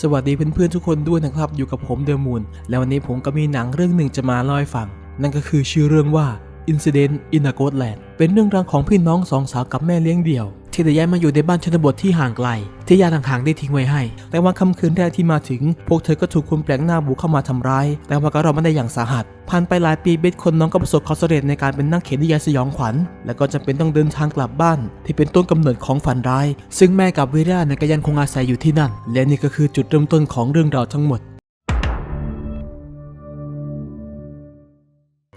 สวัสดีเพื่อนๆทุกคนด้วยนะครับ อยู่กับผมเดอมูนแล้ววันนี้ผมก็มีหนังเรื่องหนึ่งจะมาเล่าให้ฟัง นั่นก็คือชื่อเรื่องว่า Incident in a Ghost Land เป็นเรื่องราวของพี่น้องสองสาวกับแม่เลี้ยงเดี่ยว ที่ได้ย้ายมาอยู่ในบ้านชนบทที่ห่างไกล ที่ญาติห่างๆได้ทิ้งไว้ให้ แต่ว่าค่ำคืนแรกที่มาถึง พวกเธอก็ถูกคนแปลกหน้าบุกเข้ามาทำร้าย แต่ว่าก็รอดมาได้อย่างสาหัส ผ่านไปหลายปีเบสคนน้องก็ประสบความสำเร็จในการเป็นนักเขียนนิยายสยองขวัญ และก็จำเป็นต้องเดินทางกลับบ้าน ที่เป็นต้นกำเนิดของฝันร้าย ซึ่งแม่กับเวราเนี่ยก็ยังคงอาศัยอยู่ที่นั่น และนี่ก็คือจุดเริ่มต้นของเรื่องราวทั้งหมด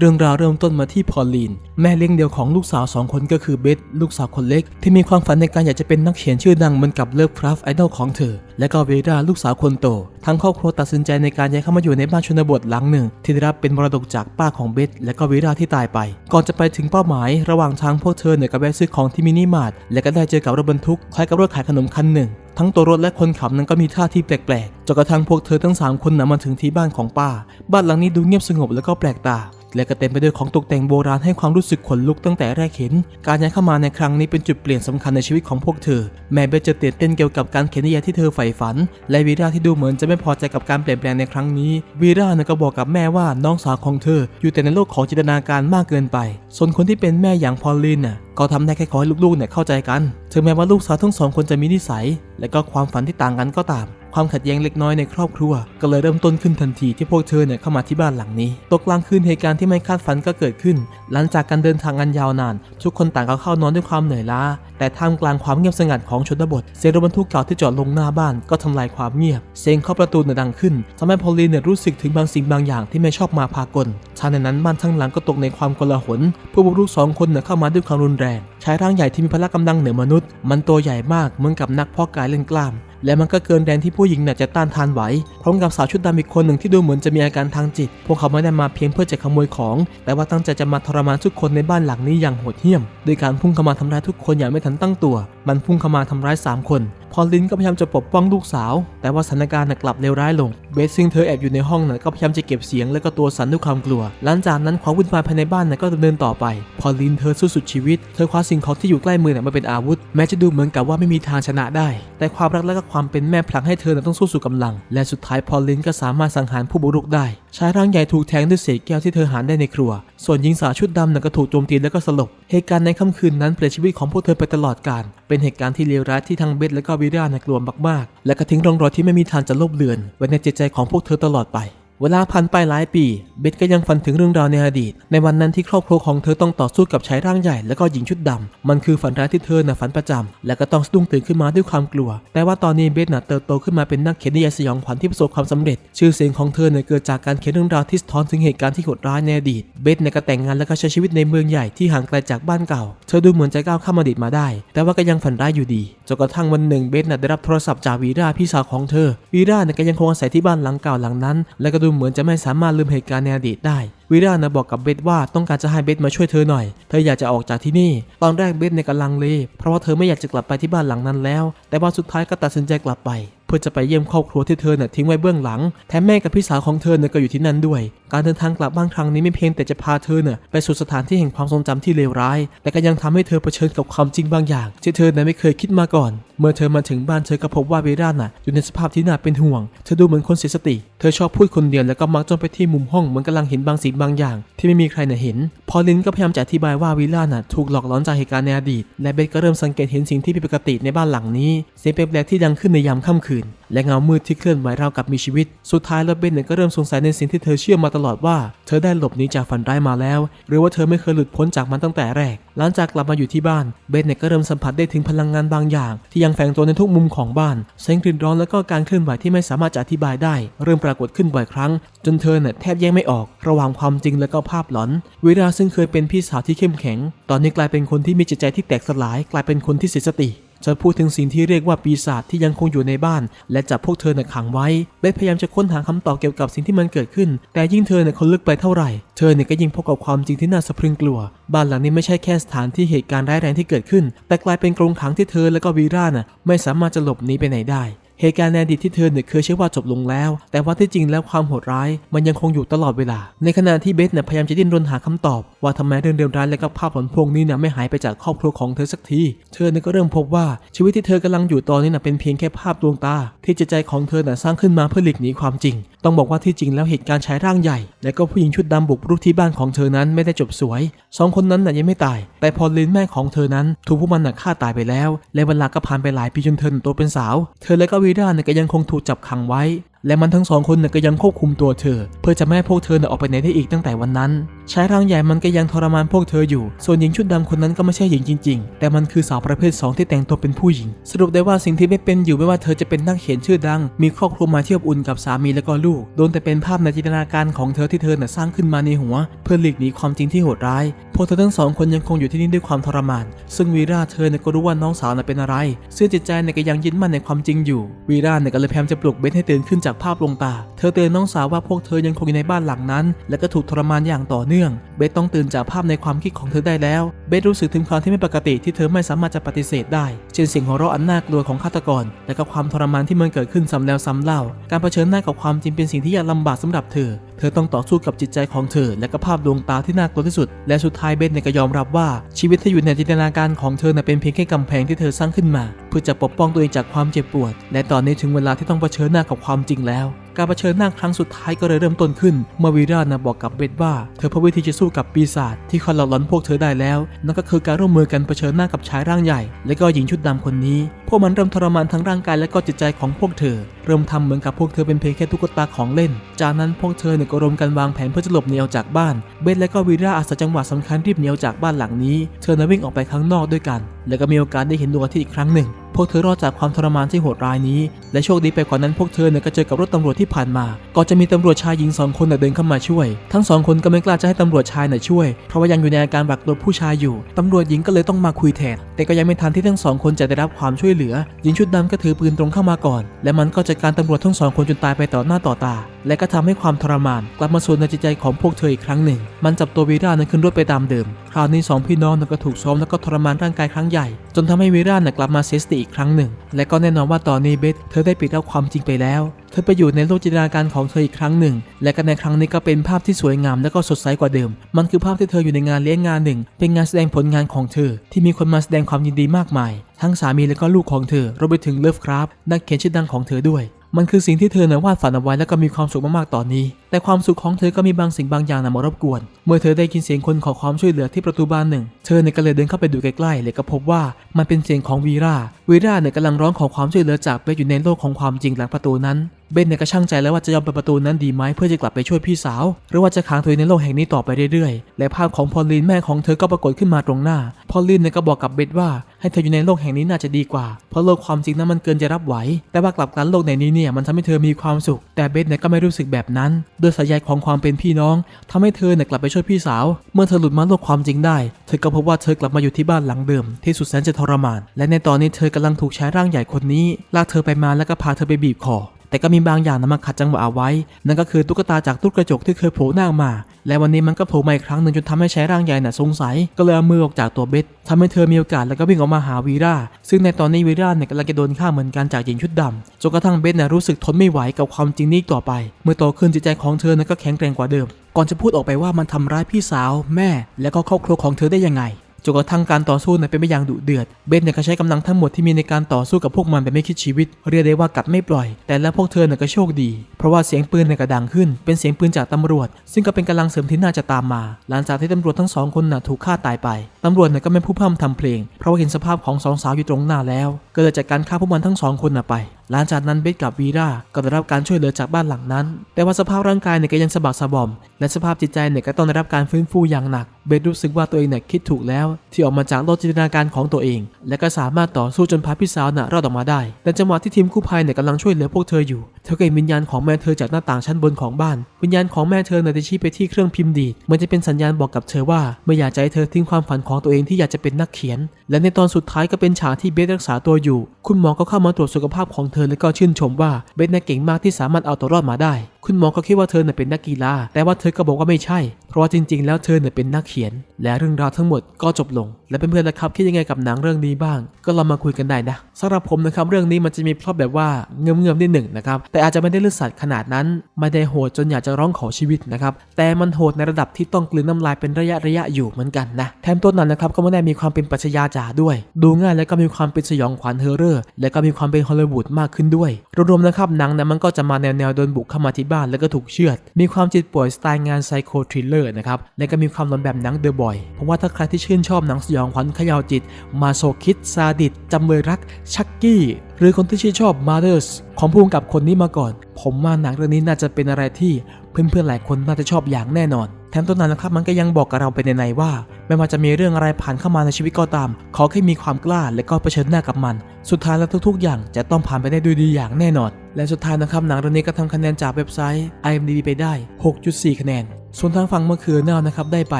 เรื่องราวเริ่มต้นมาที่พอลลีน แม่เลี้ยงเดียวของลูกสาวสองคนก็คือเบธลูกสาวคนเล็ก ที่มีความฝันในการอยากจะเป็นนักเขียนชื่อดังเหมือนกับเลิฟคราฟไอดอลของเธอ และก็เวราลูกสาวคนโต ทั้งครอบครัวตัดสินใจในการย้ายเข้ามาอยู่ในบ้านชนบทหลังหนึ่ง ที่ได้รับเป็นมรดกจากป้าของเบธและก็เวราที่ตายไป ก่อนจะไปถึงเป้าหมาย ระหว่างทางพวกเธอเนี่ยก็แวะซื้อของที่มินิมาร์ทและก็ได้เจอกับรถบรรทุกคล้ายกับรถขายขนมคันหนึ่งทั้งตัวรถและคนขับนั้นก็มีท่าทีแปลกๆจนกระทั่งพวกเธอทั้ง 3 คนนำมาถึงที่บ้านของป้า บ้านหลังนี้ดูเงียบสงบและก็แปลกตา และก็เต็มไปด้วยของตกแต่งโบราณให้ความรู้สึกขนลุกตั้งแต่แรกเห็น การย้ายเข้ามาในครั้งนี้เป็นจุดเปลี่ยนสำคัญในชีวิตของพวกเธอ แม่เบสจะตื่นเต้นเกี่ยวกับการเขียนนิยายที่เธอใฝ่ฝัน และวีราที่ดูเหมือนจะไม่พอใจกับการเปลี่ยนแปลงในครั้งนี้ วีราเนี่ยก็บอกกับแม่ว่าน้องสาวของเธอ อยู่แต่ในโลกของจินตนาการมากเกินไป ส่วนคนที่เป็นแม่อย่างพอลลินน่ะ ก็ทำได้แค่ขอให้ลูกๆเนี่ยเข้าใจกัน ถึงแม้ว่าลูกสาวทั้งสองคนจะมีนิสัย และก็ความฝันที่ต่างกันก็ตาม ความขัดแย้งเล็กน้อยในครอบครัว ก็เลยเริ่มต้นขึ้นทันทีที่พวกเธอเนี่ยเข้ามาที่บ้านหลังนี้ ตกกลางคืนเหตุการณ์ที่ไม่คาดฝันก็เกิดขึ้น หลังจากการเดินทางอันยาวนาน ทุกคนต่างก็เข้านอนด้วยความเหนื่อยล้า แต่ท่ามกลางความเงียบสงัดของชนบท เสียงรถบรรทุกเก่าที่จอดลงหน้าบ้านก็ทำลายความเงียบ เสียงเคาะประตูเนี่ยดังขึ้นทำให้พอลีเนี่ยรู้สึกถึงบางสิ่งบางอย่างที่ไม่ชอบมาพากลชาในนั้นบ้านทั้งหลังก็ตกในความกลาหลผู้บุกรุกสองคนเนี่ยเข้ามาด้วยความรุนแรงชายร่างใหญ่ที่มีพละกำลังเหนือมนุษย์ มันตัวใหญ่มากเหมือนกับนักพ่อกายเล่นกล้ามและมันก็เกินแดนที่ผู้หญิงน่ะจะต้านทานไหว พร้อมกับสาวชุดดำอีกคนหนึ่งที่ดูเหมือนจะมีอาการทางจิต พวกเขาไม่ได้มาเพียงเพื่อจะขโมยของ แต่ว่าตั้งใจจะมาทรมานทุกคนในบ้านหลังนี้อย่างโหดเหี้ยม โดยการพุ่งเข้ามาทำร้ายทุกคนอย่างไม่ทันตั้งตัว มันพุ่งเข้ามาทำร้ายสามคน พอลินก็พยายามจะปกป้องลูกสาว แต่ว่าสถานการณ์น่ะกลับเลวร้ายลง เบสซึ่งเธอแอบอยู่ในห้องน่ะก็พยายามจะเก็บเสียงและก็ตัวสั่นด้วยความกลัว หลังจากนั้นความวุ่นวายภายในบ้านน่ะก็ดำเนินต่อไป พอลลินเธอสู้สุดชีวิต เธอคว้าสิ่งของที่อยู่ใกล้มือน่ะมาเป็นอาวุธ แม้จะดูเหมือนกับว่าไม่มีทางชนะได้ แต่ความรักและก็ความเป็นแม่ผลักให้เธอต้องสู้สุดกำลัง และสุดท้ายพอลินก็สามารถสังหารผู้บุกรุกได้ ชายร่างใหญ่ถูกแทงด้วยเศษแก้วที่เธอหาได้ในครัว ส่วนหญิงสาวชุดดำนั้นก็ถูกโจมตีและก็สลบ เหตุการณ์ในค่ำคืนนั้นเปลี่ยนชีวิตของพวกเธอไปตลอดกาล เป็นเหตุการณ์ที่เลวร้ายที่ทั้งเบสและก็วิรานะกลัวมากๆ และกระทิ้งร่องรอยที่ไม่มีทางจะลบเลือนไว้ในจิตใจของพวกเธอตลอดไป เวลาผ่านไปหลายปี เบสก็ยังฝันถึงเรื่องราวในอดีต ในวันนั้นที่ครอบครัวของเธอต้องต่อสู้กับชายร่างใหญ่และก็หญิงชุดดำมันคือฝันร้ายที่เธอน่ะฝันประจำและก็ต้องสะดุ้งตื่นขึ้นมาด้วยความกลัว แต่ว่าตอนนี้เบสน่ะเติบโตขึ้นมาเป็นนักเขียนนิยายสยองขวัญที่ประสบความสำเร็จ ชื่อเสียงของเธอเนี่ยเกิดจากการเขียนเรื่องราวที่สะท้อนถึงเหตุการณ์ที่โหดร้ายในอดีต เบสเนี่ยก็แต่งงานและก็ใช้ชีวิตในเมืองใหญ่ที่ห่างไกลจากบ้านเก่า เธอดูเหมือนจะก้าวข้ามอดีตมาได้ แต่ว่าก็ยังฝันร้ายอยู่ดีจนกระทั่งวันหนึ่งเบสน่ะได้รับโทรศัพท์จากวีราพี่สาวของเธอวีราเนี่ยก็ยังคงอาศัยที่บ้านหลังเก่าหลังนั้น และก็ดูเหมือนจะไม่สามารถลืมเหตุการณ์ในอดีตได้วีรานะบอกกับเบสว่าต้องการจะให้เบสมาช่วยเธอหน่อย เธออยากจะออกจากที่นี่ ตอนแรกเบสในกำลังเลเพราะว่าเธอไม่อยากจะกลับไปที่บ้านหลังนั้นแล้ว แต่ว่าสุดท้ายก็ตัดสินใจกลับไป เพื่อจะไปเยี่ยมครอบครัวที่เธอเนี่ยทิ้งไว้เบื้องหลัง แถมแม่กับพี่สาวของเธอเนี่ยก็อยู่ที่นั่นด้วยการเดินทางกลับบ้านครั้งนี้ไม่เพียงแต่จะพาเธอเนี่ยไปสู่สถานที่แห่งความทรงจำที่เลวร้าย แต่ก็ยังทำให้เธอเผชิญกับความจริงบางอย่างที่เธอน่ะไม่เคยคิดมาก่อน เมื่อเธอมาถึงบ้านเธอก็พบว่าเวราน่ะอยู่ในสภาพที่น่าเป็นห่วง เธอดูเหมือนคนเสียสติ เธอชอบพูดคนเดียวแล้วก็มักจ้องไปที่มุมห้องเหมือนกำลังเห็นบางสิ่งบางอย่าง ที่ไม่มีใครน่ะเห็น พอลินก็พยายามจะอธิบายว่าวิลล่าน่ะถูกหลอกหลอนจากเหตุการณ์ในอดีต และเบสก็เริ่มสังเกตเห็นสิ่งที่ผิดปกติในบ้านหลังนี้ เสียงแปลกๆที่ดังขึ้นในยามค่ำคืน และเงามืดที่เคลื่อนไหวราวกับมีชีวิต สุดท้ายแล้วเบสเนี่ยก็เริ่มสงสัยในสิ่งที่เธอเชื่อมาตลอดว่าเธอได้หลบหนีจากฝันร้ายมาแล้ว หรือว่าเธอไม่เคยหลุดพ้นจากมันตั้งแต่แรก หลังจากกลับมาอยู่ที่บ้านเบสเนี่ยก็เริ่มสัมผัสได้ถึงพลังงานบางอย่าง ที่ยังแฝงตัวในทุกมุมของบ้านเสียงกรีดร้องและก็การเคลื่อนไหวที่ไม่สามารถจะอธิบายได้ เริ่มปรากฏขึ้นบ่อยครั้ง จนเธอเนี่ยแทบแยกไม่ออก ระหว่างความจริงและก็ภาพหลอนวิราซึ่งเคยเป็นพี่สาวที่เข้มแข็ง ตอนนี้กลายเป็นคนที่มีจิตใจที่แตกสลาย กลายเป็นคนที่เสียสติ จะพูดถึงสิ่งที่เรียกว่าปีศาจที่ยังคงอยู่ในบ้าน และจับพวกเธอน่ะขังไว้เบสพยายามจะค้นหาคำตอบเกี่ยวกับสิ่งที่มันเกิดขึ้น แต่ยิ่งเธอน่ะคนลึกไปเท่าไหร่ เธอเนี่ยก็ยิ่งพบกับความจริงที่น่าสะพรึงกลัว บ้านหลังนี้ไม่ใช่แค่สถานที่เหตุการณ์ร้ายแรงที่เกิดขึ้น แต่กลายเป็นกรงขังที่เธอและก็วีราน่ะไม่สามารถจะหลบหนีไปไหนได้ เหตุการณ์ในอดีตที่เธอเนี่ยเคยเชื่อว่าจบลงแล้ว แต่ว่าที่จริงแล้วความโหดร้ายมันยังคงอยู่ตลอดเวลา ในขณะที่เบสเนี่ยพยายามจะดิ้นรนหาคำตอบ ว่าทำไมเรื่องเดือดร้ายและก็ภาพหลอนพวกนี้เนี่ยไม่หายไปจากครอบครัวของเธอสักที เธอเนี่ยก็เริ่มพบว่าชีวิตที่เธอกำลังอยู่ตอนนี้เน่ะเป็นเพียงแค่ภาพดวงตา ที่จิตใจของเธอน่ะสร้างขึ้นมาเพื่อหลีกหนีความจริง ต้องบอกว่าที่จริงแล้วเหตุการณ์ชายร่างใหญ่ และก็ผู้หญิงชุดดำบุกรุกที่บ้านของเธอนั้นไม่ได้จบสวยสองคนนั้นน่ะยังไม่ตาย แต่พอลินแม่ของเธอนั้น ถูกพวกมันน่ะฆ่าตายไปแล้ว และเวลาก็ผ่านไปหลายปีจนเธอโตเป็นสาว เธอและก็วด้าเนี่ยก็ยังคงถูกจับขังไว้ และมันทั้งสองคนเนี่ยก็ยังควบคุมตัวเธอ เพื่อจะไม่ให้พวกเธอเนี่ยออกไปไหนได้อีกตั้งแต่วันนั้น ชายร่างใหญ่มันก็ยังทรมานพวกเธออยู่ ส่วนหญิงชุดดำคนนั้นก็ไม่ใช่หญิงจริง ๆ แต่มันคือสาวประเภทสองที่แต่งตัวเป็นผู้หญิง สรุปได้ว่าสิ่งที่ไม่เป็นอยู่ไม่ว่าเธอจะเป็นนักเขียนชื่อดัง มีครอบครัวมาเที่ยวอุ่นกับสามีและก็ลูก โดนแต่เป็นภาพในจินตนาการของเธอที่เธอน่ะสร้างขึ้นมาในหัว เพื่อหลีกหนีความจริงที่โหดร้าย พวกเธอทั้งสองคนยังคงอยู่ที่นี่ด้วยความทรมาน ซึ่งวีราเธอเนี่ยก็รู้ว่าน้องสาวน่ะเป็นอะไรซึ่งจิตใจเนี่ยก็ยังยึดมั่นในความจริงอยู่ วีราเนี่ยก็เลยพยายามจะปลุกเบสให้ตื่นขึ้นจากภาพลงตา เธอเตือนน้องสาวว่าพวกเธอยังคงอยู่ในบ้านหลังนั้น และก็ถูกทรมานอย่างต่อเนื่องเบสต้องตื่นจากภาพในความคิดของเธอได้แล้ว เบสรู้สึกถึงความที่ไม่ปกติที่เธอไม่สามารถจะปฏิเสธได้ เช่นเสียงหัวเราะอันน่ากลัวของฆาตกร และก็ความทรมานที่มันเกิดขึ้นซ้ำแล้วซ้ำเล่า การเผชิญหน้ากับความจริงเป็นสิ่งที่ยากลำบากสำหรับเธอ เธอต้องต่อสู้กับจิตใจของเธอ และก็ภาพดวงตาที่น่ากลัวที่สุด และสุดท้ายเบสเนี่ยก็ยอมรับว่าชีวิตที่อยู่ในจินตนาการของเธอเป็นเพียงแค่กำแพงที่เธอสร้างขึ้นมา เพื่อจะปกป้องตัวเองจากความเจ็บปวด และตอนนี้ถึงเวลาที่ต้องเผชิญหน้ากับความจริงแล้ว การเผชิญหน้าครั้งสุดท้ายก็เลยเริ่มต้นขึ้น เมื่อวีรานะบอกกับเบสว่า เธอพบวิธีจะสู้กับปีศาจที่คอยหลอกหลอนพวกเธอได้แล้ว นั่นก็คือการร่วมมือกันเผชิญหน้ากับชายร่างใหญ่ และก็หญิงชุดดำคนนี้ พวกมันเริ่มทรมานทั้งร่างกายและก็จิตใจของพวกเธอ เริ่มทำเหมือนกับพวกเธอเป็นเพียงแค่ตุ๊กตาของเล่น จากนั้นพวกเธอเนี่ยก็รวมกันวางแผนเพื่อจะหลบหนีออกจากบ้าน เบสและก็วีราอาศัยจังหวะสำคัญรีบหนีออกจากบ้านหลังนี้ เธอน่ะวิ่งออกไปข้างนอกด้วยกัน แล้วก็มีโอกาสได้เห็นดวงอาทิตย์อีกครั้งหนึ่งพวกเธอรอดจากความทรมานที่โหดร้ายนี้ และโชคดีไปกว่านั้นพวกเธอเนี่ยก็เจอกับรถตำรวจที่ผ่านมาก่อนจะมีตำรวจชายหญิงสองคนเดินเข้ามาช่วย ทั้งสองคนก็ไม่กล้าจะให้ตำรวจชายน่ะช่วย เพราะว่ายังอยู่ในอาการบักตัวผู้ชายอยู่ ตำรวจหญิงก็เลยต้องมาคุยแทน แต่ก็ยังไม่ทันที่ทั้งสองคนจะได้รับความช่วยเหลือ หญิงชุดดำก็ถือปืนตรงเข้ามาก่อน และมันก็จัดการตำรวจทั้งสองคนจนตายไปต่อหน้าต่อตา และก็ทำให้ความทรมานกลับมาสู่ในจิตใจของพวกเธออีกครั้งหนึ่ง มันจับตัววีร่านั้นขึ้นรถไปตามเดิม คราวนี้สองพี่น้องนั้นก็ถูกซ้อมแล้วก็ทรมานร่างกายครั้งใหญ่ จนทำให้วีร่านั้นกลับมาเสียสติอีกครั้งหนึ่ง และก็แน่นอนว่าตอนนี้เบสเธอได้ปิดเล่าความจริงไปแล้วเธอไปอยู่ในโลกจินตนาการของเธออีกครั้งหนึ่ง และก็ในครั้งนี้ก็เป็นภาพที่สวยงามและก็สดใสกว่าเดิม มันคือภาพที่เธออยู่ในงานเลี้ยงงานหนึ่ง เป็นงานแสดงผลงานของเธอ ที่มีคนมาแสดงความยินดีมากมาย ทั้งสามีและก็ลูกของเธอรวมไปถึงเลิฟคราฟนักเขียนชื่อดังของเธอด้วยมันคือสิ่งที่เธอเนี่ยวาดฝันเอาไว้แล้วก็มีความสุขมากๆ ตอนนี้ แต่ความสุขของเธอก็มีบางสิ่งบางอย่างนะมารบกวน เมื่อเธอได้ยินเสียงคนขอความช่วยเหลือที่ประตูบ้านหนึ่ง เธอเนี่ยก็เลยเดินเข้าไปดูใกล้ๆ เลยก็พบว่ามันเป็นเสียงของวีรา วีราเนี่ยกำลังร้องขอความช่วยเหลือจากเบสอยู่ในโลกของความจริงหลังประตูนั้น เบนเนี่ยก็ช่างใจแล้วว่าจะยอมเปิดประตูนั้นดีไหมเพื่อจะกลับไปช่วยพี่สาว หรือว่าจะค้างเธอในโลกแห่งนี้ต่อไปเรื่อยๆ และภาพของพอลลีนแม่ของเธอก็ปรากฏขึ้นมาตรงหน้า พอลลีนเนี่ยก็บอกกับเบนว่าให้เธออยู่ในโลกแห่งนี้น่าจะดีกว่า เพราะโลกความจริงนั้นมันเกินจะรับไหว แต่ว่ากลับกันโลกในนี้เนี่ยมันทำให้เธอมีความสุข แต่เบนเนี่ยก็ไม่รู้สึกแบบนั้น โดยสายใยของความเป็นพี่น้องทำให้เธอเนี่ยกลับไปช่วยพี่สาว เมื่อเธอหลุดมาโลกความจริงได้ เธอก็พบว่าเธอกลับมาอยู่ที่บ้านหลังเดิม ที่สุดแสนจะทรมาน และในตอนนี้เธอกำลังถูกชายร่างใหญ่คนนี้ลากเธอไปมาแล้วก็พาเธอไปบีบคอ แต่ก็มีบางอย่างนะมาขัดจังหวะเอาไว้ นั่นก็คือตุ๊กตาจากตู้กระจกที่เคยโผล่หน้ามา และวันนี้มันก็โผล่มาอีกครั้งหนึ่งจนทำให้ใชายร่างใหญ่น่ะสงสัย ก็เลยเอามือออกจากตัวเบสทำให้เธอมีโอกาสแล้วก็วิ่งออกมาหาวีราซึ่งในตอนนี้วีราเนี่ยกำลังจะโดนฆ่าเหมือนกันจากหญิงชุดดำจนกระทั่งเบสน่ะรู้สึกทนไม่ไหวกับความจริงนี้ต่อไป เมื่อโตขึ้นจิตใจของเธอนั้นก็แข็งแกร่งกว่าเดิม ก่อนจะพูดออกไปว่ามันทำร้ายพี่สาว แม่ และก็ครอบครัวของเธอได้ยังไง จนกระทั่งการต่อสู้นั้นเป็นไปอย่างดุเดือด เบนเนี่ยก็ใช้กำลังทั้งหมดที่มีในการต่อสู้กับพวกมันแบบไม่คิดชีวิต เรียกได้ว่ากัดไม่ปล่อย แต่แล้วพวกเธอเนี่ยก็โชคดี เพราะว่าเสียงปืนเนี่ยก็ดังขึ้น เป็นเสียงปืนจากตำรวจ ซึ่งก็เป็นกำลังเสริมที่น่าจะตามมา หลังจากที่ตำรวจทั้งสองคนน่ะถูกฆ่าตายไปตำรวจเนี่ยก็ไม่พูดพร่ำทำเพลง เพราะว่าเห็นสภาพของสองสาวอยู่ตรงหน้าแล้ว ก็เลยจัดการฆ่าพวกมันทั้งสองคนน่ะไป หลังจากนั้นเบสกับวีราก็ได้รับการช่วยเหลือจากบ้านหลังนั้น แต่ว่าสภาพร่างกายเนี่ยก็ยังสะบักสะบอม และสภาพจิตใจเนี่ยก็ต้องได้รับการฟื้นฟูอย่างหนัก เบสรู้สึกว่าตัวเองเนี่ยคิดถูกแล้ว ที่ออกมาจากโลกจินตนาการของตัวเอง และก็สามารถต่อสู้จนพาพี่สาวน่ะรอดออกมาได้แต่จังหวะที่ทีมกู้ภัยเนี่ยกำลังช่วยเหลือพวกเธออยู่ เธอก็เห็นวิญญาณของแม่เธอจากหน้าต่างชั้นบนของบ้าน วิญญาณของแม่เธอเนี่ยได้ชี้ไปที่เครื่องพิมพ์ดีดเหมือนจะเป็นสัญญาณบอกกับเธอว่าไม่อยากจะให้เธอทิ้งความฝันของตัวเองที่อยากจะเป็นนักเขียน และในตอนสุดท้ายก็เป็นฉากที่เบสรักษาตัวอยู่ คุณหมอก็เข้ามาตรวจสุขภาพของเธอและก็ชื่นชมว่าเบสน่ะเก่งมากที่สามารถเอาตัวรอดมาได้ คุณหมอก็คิดว่าเธอเน่ยเป็นนักกีฬา แต่ว่าเธอก็บอกว่าไม่ใช่ เพราะว่าจริง ๆ แล้วเธอเน่ยเป็นนักเขียน และเรื่องราวทั้งหมดก็จบลง และเพื่อนๆนะครับคิดยังไงกับหนังเรื่องนี้บ้าง ก็ลองมาคุยกันได้นะสำหรับผมนะครับเรื่องนี้มันจะมีพล็อตแบบว่าเงื่อมๆนิดหนึ่งนะครับแต่อาจจะไม่ได้เลือดสัตว์ขนาดนั้นไม่ได้โหดจนอยากจะร้องขอชีวิตนะครับแต่มันโหดในระดับที่ต้องกลืนน้ำลายเป็นระยะระยะๆอยู่เหมือนกันนะแถมต้นนั้นนะครับก็ไม่ได้มีความเป็นปรัชญาจ๋าด้วย ดูง่ายและก็มีความเป็นสยองขวัญเฮอร์เรอร์และก็มีความเป็นฮอลลีวูดมากขึ้นด้วยรวมๆนะครับหนังเนี่ยมันก็จะมาแนวๆโดนบุกเข้ามาที่บ้านแล้วก็ถูกเชือด มีความจิตป่วยสไตล์งานไซโคทริลเลอร์นะครับ และก็มีความหลอนแบบหนังเดอะบอยผมว่าถ้าใครที่ชื่นชอบหนังสยองขวัญขยาวจิต มาโซคิดซาดิสจำเลยรัก ชักกี้ หรือคนที่ชื่นชอบมาเ e อร์สของผู้กำกับคนนี้มาก่อน ผมว่าหนังเรื่องนี้น่าจะเป็นอะไรที่เพื่อนๆหลายคนน่าจะชอบอย่างแน่นอนแถมต้นนั้นนะครับมันก็ยังบอกกับเราไปในๆว่า ไม่ว่าจะมีเรื่องอะไรผ่านเข้ามาในชีวิตก็ตาม ขอแค่มีความกล้าและก็เผชิญหน้ากับมัน สุดท้ายแล้วทุกๆ อย่างจะต้องผ่านไปได้ด้วยดีอย่างแน่นอน และสุดท้ายนะครับหนังเรื่องนี้ก็ทำคะแนนจากเว็บไซต์ IMDb ไปได้ 6.4 คะแนน ส่วนทางฝั่งเมื่อคืนน่านะครับได้ไป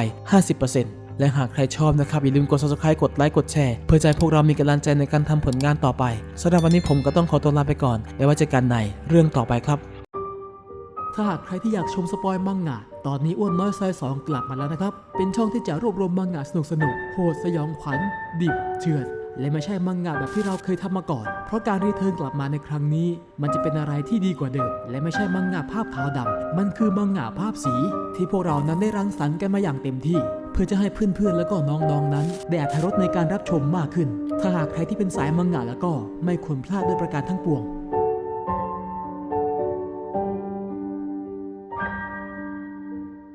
50%และหากใครชอบนะครับ อย่าลืมกด subscribe กดไลค์กดแชร์ เพื่อให้พวกเรามีกำลังใจในการทำผลงานต่อไปสำหรับวันนี้ผมก็ต้องขอตัวลาไปก่อน แล้วไว้เจอกันในเรื่องต่อไปครับถ้าหากใครที่อยากชมสปอยมังงะ ตอนนี้อ้วนน้อยซอยสองกลับมาแล้วนะครับ เป็นช่องที่จะรวบรวมมังงะสนุกสนุกโหดสยองขวัญ ดิบเถื่อน และไม่ใช่มังงะแบบที่เราเคยทำมาก่อน เพราะการรีเทิร์นกลับมาในครั้งนี้ มันจะเป็นอะไรที่ดีกว่าเดิม และไม่ใช่มังงะภาพขาวดำมันคือมังงะภาพสี ที่พวกเรานั้นได้รังสรรค์กันมาอย่างเต็มที่ เพื่อจะให้เพื่อนๆ แล้วก็น้องๆนั้นได้อรรถรสในการรับชมมากขึ้น ถ้าหากใครที่เป็นสายมังงะแล้วก็ไม่ควรพลาดด้วยประการทั้งปวง